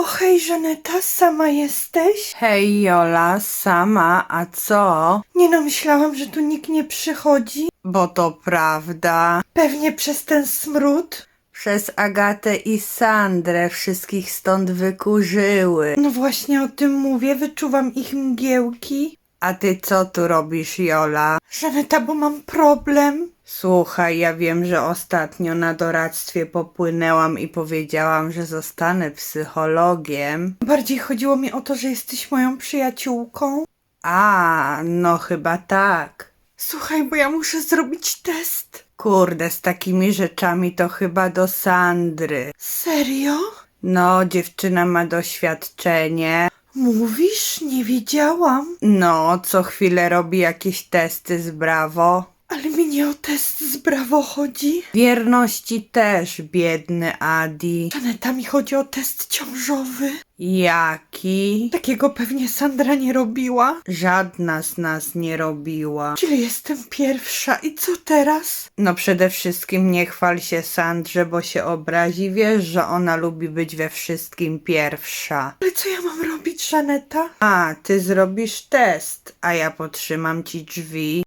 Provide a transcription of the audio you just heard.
O, hej, Żaneta, sama jesteś? Hej Jola, sama, a co? Nie no, myślałam, że tu nikt nie przychodzi. Bo to prawda. Pewnie przez ten smród. Przez Agatę i Sandrę wszystkich stąd wykurzyły. No właśnie o tym mówię, wyczuwam ich mgiełki. A ty co tu robisz, Jola? Żaneta, bo mam problem. Słuchaj, ja wiem, że ostatnio na doradztwie popłynęłam i powiedziałam, że zostanę psychologiem. Bardziej chodziło mi o to, że jesteś moją przyjaciółką. A, no chyba tak. Słuchaj, bo ja muszę zrobić test. Kurde, z takimi rzeczami to chyba do Sandry. Serio? No, dziewczyna ma doświadczenie. Mówisz? Nie wiedziałam. No, co chwilę robi jakieś testy z brawo. Ale mi nie o test z brawo chodzi. Wierności też, biedny Adi. Żaneta, mi chodzi o test ciążowy. Jaki? Takiego pewnie Sandra nie robiła. Żadna z nas nie robiła. Czyli jestem pierwsza i co teraz? No przede wszystkim nie chwal się Sandrze, bo się obrazi. Wiesz, że ona lubi być we wszystkim pierwsza. Ale co ja mam robić, Żaneta? A, ty zrobisz test, a ja potrzymam ci drzwi.